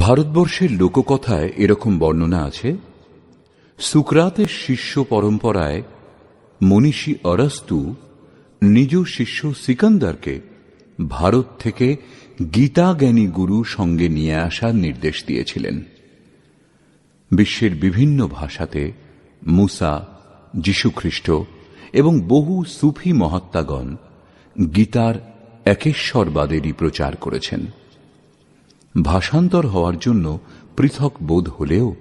ভারতবর্ষের লোককথায় এরকম বর্ণনা আছে, সুকরাতের শিষ্য পরম্পরায় মনীষী অরাস্তু নিজ শিষ্য সিকান্দারকে ভারত থেকে গীতা জ্ঞানী গুরু সঙ্গে নিয়ে আসার নির্দেশ দিয়েছিলেন। বিশ্বের বিভিন্ন ভাষাতে মুসা, যীশুখ্রিস্ট এবং বহু সুফি মহাত্মাগণ গীতার একেশ্বরবাদেরই প্রচার করেছেন। ভাষান্তর হওয়ার জন্য পৃথক বোধ হলেও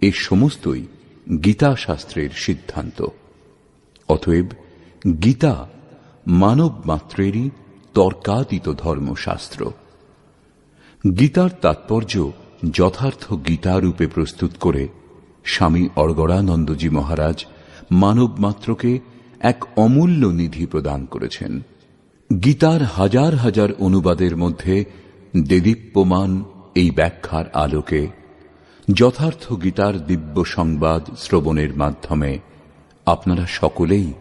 এ সমস্তই গীতা শাস্ত্রের সিদ্ধান্ত। অতএব গীতা মানব মাত্রেরই তর্কাতীত ধর্মশাস্ত্র। গীতার তাৎপর্য যথার্থ গীতারূপে প্রস্তুত করে স্বামী অর্গড়ানন্দজি মহারাজ মানব মাত্রকে এক অমূল্য নিধি প্রদান করেছেন। গীতার হাজার হাজার অনুবাদের মধ্যে দেদীপ্যমান এই ব্যাখ্যার আলোকে যথার্থ গীতার দিব্য সংবাদ শ্রবণের মাধ্যমে আপনারা সকলেই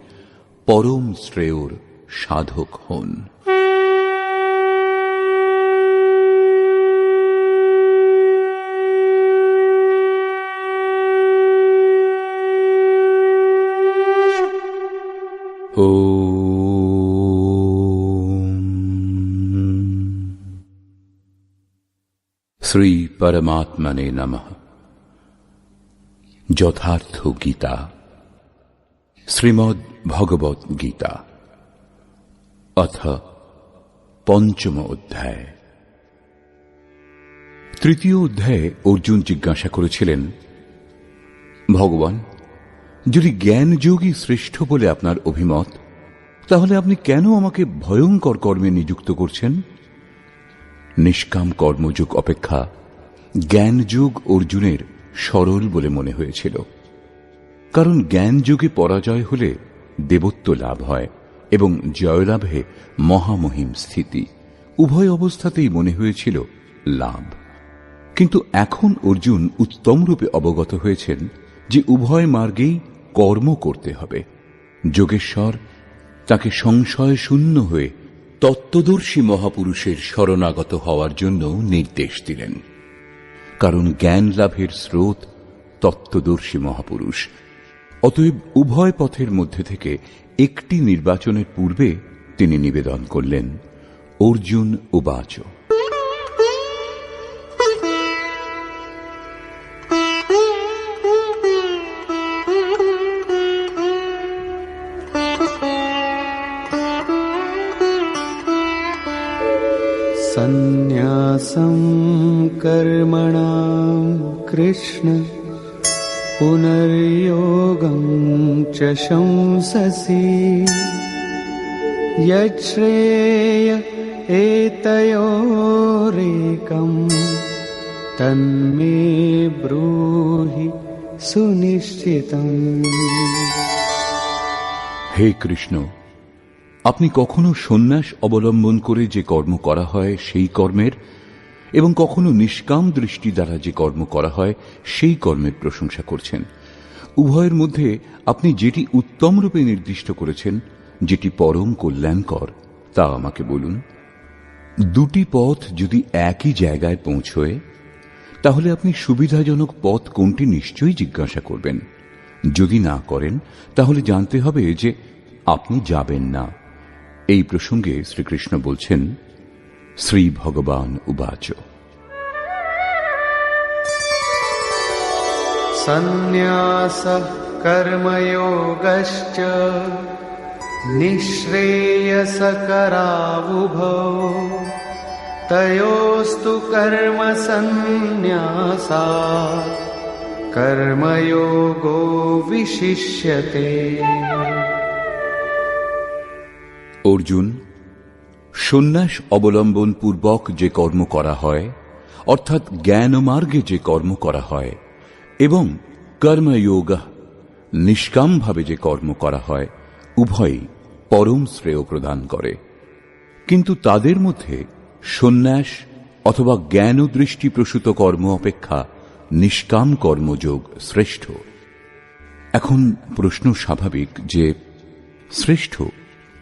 পরম শ্রেয়র সাধক হন। শ্রী পরমাত্মনে নমঃ যথার্থ গীতা শ্রীমদ্ ভগবত গীতা অথ পঞ্চম অধ্যায় তৃতীয় অধ্যায়ে অর্জুন জিজ্ঞাসা করেছিলেন, ভগবান, যদি জ্ঞানযোগী শ্রেষ্ঠ বলে আপনার অভিমত, তাহলে আপনি কেন আমাকে ভয়ঙ্কর কর্মে নিযুক্ত করছেন? নিষ্কাম কর্মযুগ অপেক্ষা জ্ঞানযুগ অর্জুনের সরল বলে মনে হয়েছিল। কারণ জ্ঞানযুগে পরাজয় হলে দেবত্ব লাভ হয় এবং জয়লাভে মহামহিম স্থিতি। উভয় অবস্থাতেই মনে হয়েছিল লাভ। কিন্তু এখন অর্জুন উত্তম রূপে অবগত হয়েছেন যে উভয় মার্গেই কর্ম করতে হবে। যোগেশ্বর তাকে সংশয় শূন্য হয়ে তত্ত্বদর্শী মহাপুরুষের শরণাগত হওয়ার জন্য নির্দেশ দিলেন। কারণ জ্ঞান লাভের স্রোত তত্ত্বদর্শী মহাপুরুষ। অতএব উভয় পথের মধ্যে থেকে একটি নির্বাচনের পূর্বে তিনি নিবেদন করলেন, অর্জুন উবাচ। सन्न्यासं कर्मणां कृष्ण पुनर्योगं च शंससि। यच्छ्रेय एतयोरेकं तन्मे ब्रूहि सुनिश्चितम्। हे कृष्ण আপনি কখনো সন্ন্যাস অবলম্বন করে যে কর্ম করা হয় সেই কর্মের, এবং কখনো নিষ্কাম দৃষ্টি দ্বারা যে কর্ম করা হয় সেই কর্মের প্রশংসা করছেন। উভয়ের মধ্যে আপনি যেটি উত্তম রূপে নির্দিষ্ট করেছেন, যেটি পরম কল্যাণকর, তা আমাকে বলুন। দুটি পথ যদি একই জায়গায় পৌঁছয়, তাহলে আপনি সুবিধাজনক পথ কোনটি নিশ্চয়ই জিজ্ঞাসা করবেন। যদি না করেন, তাহলে জানতে হবে যে আপনি যাবেন না। এই প্রসঙ্গে শ্রীকৃষ্ণ বলছেন, শ্রী ভগবান উবাচ। সন্ন্যাস কর্মযোগশ্চ, নিঃশ্রেয়সকরাবুভ। তয়োস্তু কর্ম সন্ন্যাসা কর্মযোগো বিশিষ্যতে। অর্জুন, সন্ন্যাস অবলম্বন পূর্বক যে কর্ম করা হয়, অর্থাৎ জ্ঞান মার্গে যে কর্ম করা হয়, এবং কর্ময়োগ, নিষ্কামভাবে যে কর্ম করা হয়, উভয়ই পরম শ্রেয় প্রদান করে। কিন্তু তাদের মধ্যে সন্ন্যাস অথবা জ্ঞান দৃষ্টি প্রসূত কর্ম অপেক্ষা নিষ্কাম কর্মযোগ শ্রেষ্ঠ। এখন প্রশ্ন স্বাভাবিক যে, শ্রেষ্ঠ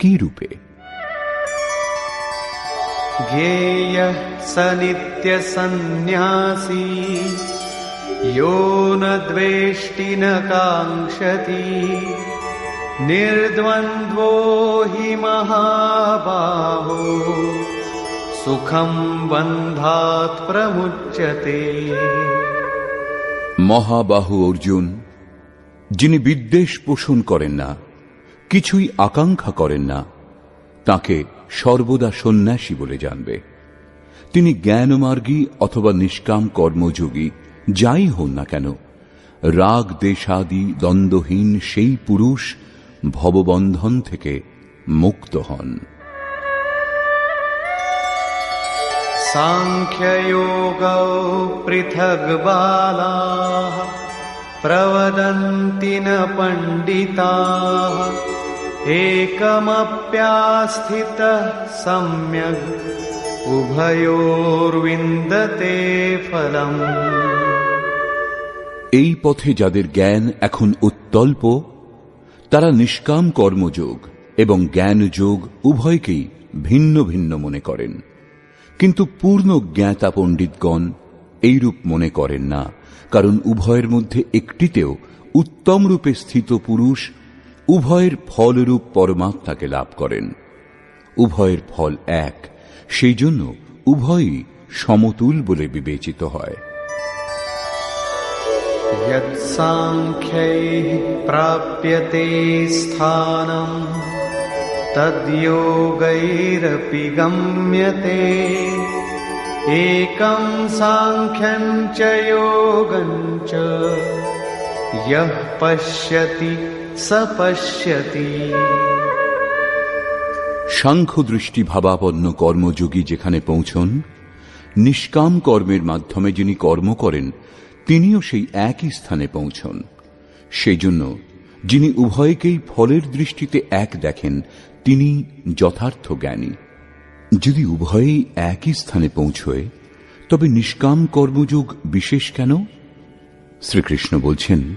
কি রূপে ज्ञेयः स नित्यसन्न्यासी यो न द्वेष्टि न काङ्क्षति निर्द्वन्द्वो हि महाबाहो सुखं बन्धात् प्रमुच्यते মহাবাহু অর্জুন যিনি বিদ্বেষ পোষণ করেন না কিছুই আকাঙ্ক্ষা করেন না। তাকে সর্বদা সন্ন্যাসী বলে জানবে। তিনি জ্ঞানমার্গী অথবা নিষ্কাম কর্মযোগী, যাই হন না কেন, রাগ, দেশাদি, দ্বন্দ্বহীন সেই পুরুষ ভববন্ধন থেকে মুক্ত হন। সাংখ্যযোগ পৃথক বালা प्रवदन्ति न पण्डिताः एकमप्यास्थितः सम्यग् उभयोर्विन्दते फलम् এই পথে যাদের জ্ঞান এখন উত্তল্প তারা নিষ্কাম কর্মযোগ এবং জ্ঞানযোগ উভয়কেই ভিন্ন ভিন্ন মনে করেন কিন্তু পূর্ণ জ্ঞাতা পণ্ডিতগণ এইরূপ মনে করেন না কারণ উভয়ের মধ্যে একটিতেও উত্তম রূপে স্থিত পুরুষ উভয়ের ফলরূপ পরমাত্মাকে লাভ করেন উভয়ের ফল এক সেই জন্য উভয়ই সমতুল বলে বিবেচিত হয় यत्साङ्ख्यैः प्राप्यते स्थानम् तद्योगैरपि गम्यते एकं साङ्ख्यं च योगं च यः पश्यति स पश्यति সাংখ্য দৃষ্টি ভাবাপন্ন কর্মযোগী যেখানে পৌঁছন নিষ্কাম কর্মের মাধ্যমে যিনি কর্ম করেন তিনিও সেই একই স্থানে পৌঁছন সেই জন্য যিনি উভয়কেই ফলের দৃষ্টিতে এক দেখেন তিনি যথার্থ জ্ঞানী যদি উভয়েই একই স্থানে পৌঁছয়, তবে নিষ্কাম কর্মযোগ বিশেষ কেন? শ্রীকৃষ্ণ বলছেন,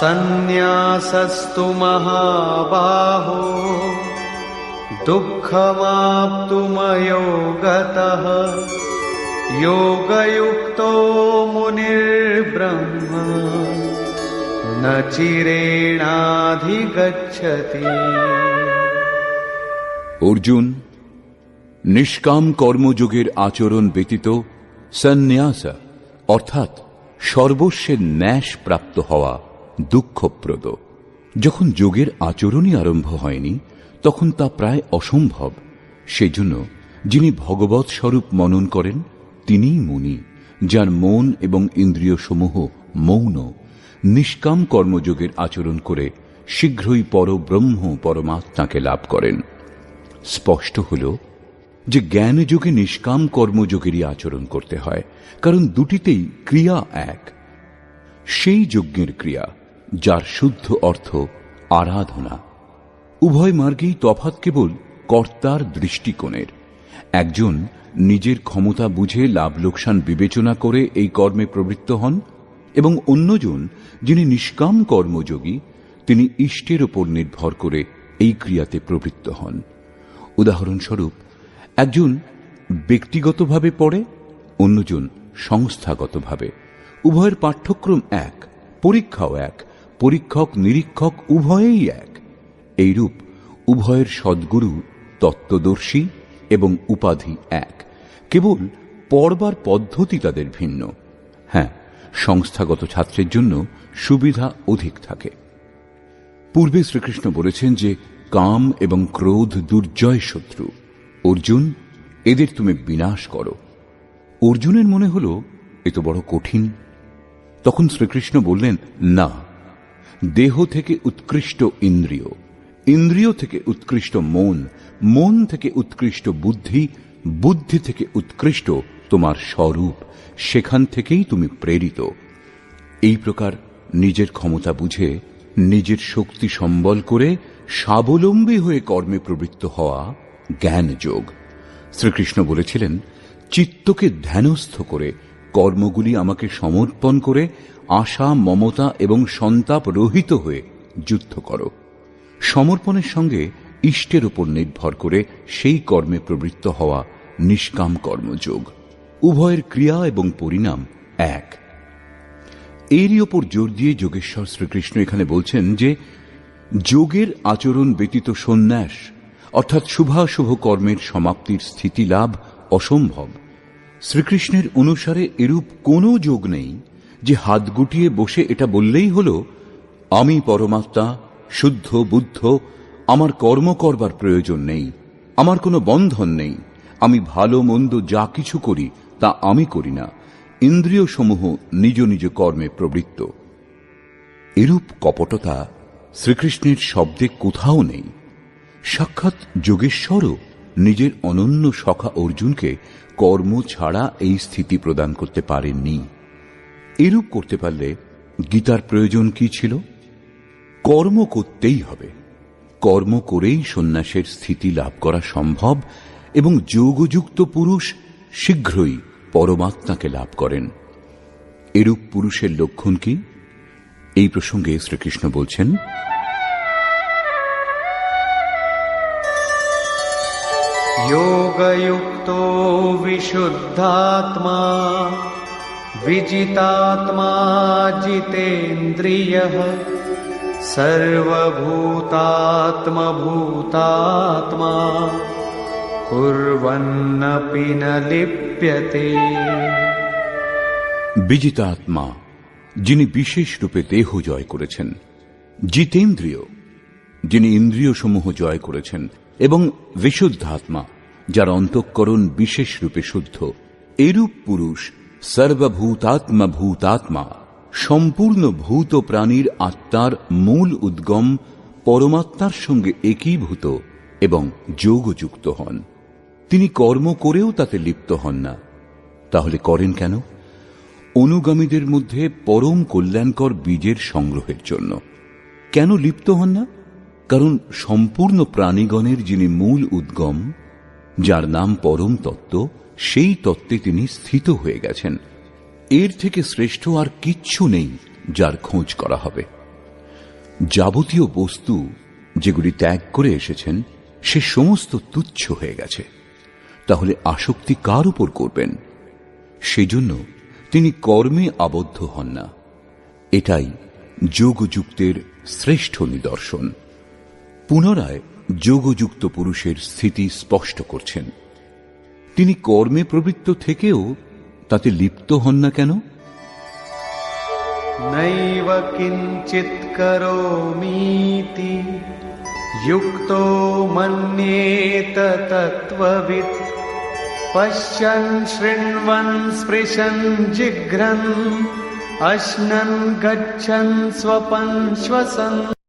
সন্ন্যাসস্তু মহাবাহ দুঃখমাপ্তুময়োগত যোগযুক্ত মুনির্ব্রহ্মা न চিরেণাধিগচ্ছতি অর্জুন, নিষ্কাম কর্মযোগের আচরণ ব্যতীত সন্ন্যাসা, অর্থাৎ সর্বস্বের ন্যাস প্রাপ্ত হওয়া দুঃখপ্রদ। যখন যোগের আচরণই আরম্ভ হয়নি, তখন তা প্রায় অসম্ভব। সেজন্য যিনি ভগবত স্বরূপ মনন করেন, তিনিই মুনি, যার মন এবং ইন্দ্রিয় সমূহ মৌন। নিষ্কাম কর্মযোগের আচরণ করে শীঘ্রই পরব্রহ্ম পরমাত্মাকে লাভ করেন। স্পষ্ট হল যে জ্ঞান যোগে নিষ্কাম কর্মযোগেরই আচরণ করতে হয়, কারণ দুটিতেই ক্রিয়া এক। সেই যজ্ঞের ক্রিয়া, যার শুদ্ধ অর্থ আরাধনা। উভয় মার্গেই তফাৎ কেবল কর্তার দৃষ্টিকোণের। একজন নিজের ক্ষমতা বুঝে লাভ লোকসান বিবেচনা করে এই কর্মে প্রবৃত্ত হন এবং অন্যজন যিনি নিষ্কাম কর্মযোগী, তিনি ইষ্টের ওপর নির্ভর করে এই ক্রিয়াতে প্রবৃত্ত হন। উদাহরণস্বরূপ, একজন ব্যক্তিগতভাবে পড়ে, অন্যজন সংস্থাগতভাবে। উভয়ের পাঠ্যক্রম এক, পরীক্ষাও এক, পরীক্ষক, নিরীক্ষক উভয়েই এক। এইরূপ উভয়ের সদ্গুরু তত্ত্বদর্শী এবং উপাধি এক। কেবল পড়বার পদ্ধতি তাদের ভিন্ন। হ্যাঁ সংস্থাগত ছাত্রের জন্য সুবিধা অধিক থাকে। পূর্বে শ্রীকৃষ্ণ বলেছেন যে, কাম এবং ক্রোধ দুর্জয় শত্রু। অর্জুন, এদের তুমি বিনাশ করো। অর্জুনের মনে হল, এ তো বড় কঠিন। তখন শ্রীকৃষ্ণ বললেন, না, দেহ থেকে উৎকৃষ্ট ইন্দ্রিয়। ইন্দ্রিয় থেকে উৎকৃষ্ট মন। মন থেকে উৎকৃষ্ট বুদ্ধি। বুদ্ধি থেকে উৎকৃষ্ট তোমার স্বরূপ, সেখান থেকেই তুমি প্রেরিত। এই প্রকার নিজের ক্ষমতা বুঝে, নিজের শক্তি সম্বল করে, স্বাবলম্বী হয়ে কর্মে প্রবৃত্ত হওয়া জ্ঞান যোগ শ্রীকৃষ্ণ বলেছিলেন, চিত্তকে ধ্যানস্থ করে, কর্মগুলি আমাকে সমর্পণ করে, আশা, মমতা এবং সন্তাপ রহিত হয়ে যুদ্ধ করো। সমর্পণের সঙ্গে ইষ্টের উপর নির্ভর করে সেই কর্মে প্রবৃত্ত হওয়া নিষ্কাম কর্মযোগ। উভয়ের ক্রিয়া এবং পরিণাম এক। এরই ওপর জোর দিয়ে যোগেশ্বর শ্রীকৃষ্ণ এখানে বলছেন যে, যোগের আচরণ ব্যতীত সন্ন্যাস, অর্থাৎ শুভাশুভ কর্মের সমাপ্তির স্থিতি লাভ অসম্ভব। শ্রীকৃষ্ণের অনুসারে এরূপ কোনো যোগ নেই যে হাত গুটিয়ে বসে এটা বললেই হল, আমি পরমাত্মা, শুদ্ধ, বুদ্ধ, আমার কর্ম করবার প্রয়োজন নেই, আমার কোনো বন্ধন নেই, আমি ভালো মন্দ যা কিছু করি তা আমি করি না। ইন্দ্রিয় সমূহ নিজ নিজ কর্মে প্রবৃত্ত। এরূপ কপটতা শ্রীকৃষ্ণের শব্দে কোথাও নেই। সাক্ষাৎ যোগেশ্বরও নিজের অনন্য সখা অর্জুনকে কর্ম ছাড়া এই স্থিতি প্রদান করতে পারেননি। এরূপ করতে পারলে গীতার প্রয়োজন কি ছিল? কর্ম করতেই হবে। কর্ম করেই সন্ন্যাসের স্থিতি লাভ করা সম্ভব এবং যোগযুক্ত পুরুষ শীঘ্রই পরমাত্মাকে লাভ করেন এরূপ পুরুষের লক্ষণ কি এই প্রসঙ্গে শ্রীকৃষ্ণ বলছেন योगयुक्तो विशुद्धात्मा विजितात्मा जितेन्द्रियः सर्वभूतात्मभूतात्मा कुर्वन्नपि न লিপ্যতে যিনি বিশেষ রূপে দেহ জয় করেছেন, জিতেন্দ্রীয়, যিনি ইন্দ্রিয় সমূহ জয় করেছেন, এবং বিশুদ্ধাত্মা, যার অন্তঃকরণ বিশেষ রূপে শুদ্ধ, এরূপ পুরুষ সর্বভূতাত্মা ভূতাত্মা সম্পূর্ণ ভূত প্রাণীর আত্মার মূল উদ্গম, পরমাত্মার সঙ্গে একীভূত এবং যোগযুক্ত হন। তিনি কর্ম করেও তাতে লিপ্ত হন না। তাহলে করেন কেন? অনুগামীদের মধ্যে পরম কল্যাণকর বীজের সংগ্রহের জন্য। কেন লিপ্ত হন না? কারণ সম্পূর্ণ প্রাণীগণের যিনি মূল উদ্গম, যার নাম পরম তত্ত্ব, সেই তত্ত্বে তিনি স্থিত হয়ে গেছেন। এর থেকে শ্রেষ্ঠ আর কিচ্ছু নেই যার খোঁজ করা হবে। যাবতীয় বস্তু যেগুলি ত্যাগ করে এসেছেন, সে সমস্ত তুচ্ছ হয়ে গেছে। তাহলে আসক্তি কার উপর করবেন? সেজন্য তিনি কর্মে আবদ্ধ হন না। এটাই যোগযুক্তের শ্রেষ্ঠ নিদর্শন। পুনরায় যোগযুক্ত পুরুষের স্থিতি স্পষ্ট করছেন। তিনি কর্মে প্রবৃত্ত থেকেও তাতে লিপ্ত হন না কেন? নৈব কিঞ্চিৎ করোমীতি युक्तो मन्येत तत्त्ववित्। पश्यन् शृण्वन् स्पृशन् जिघ्रन्। अश्नन् गच्छन् स्वपन् श्वसन्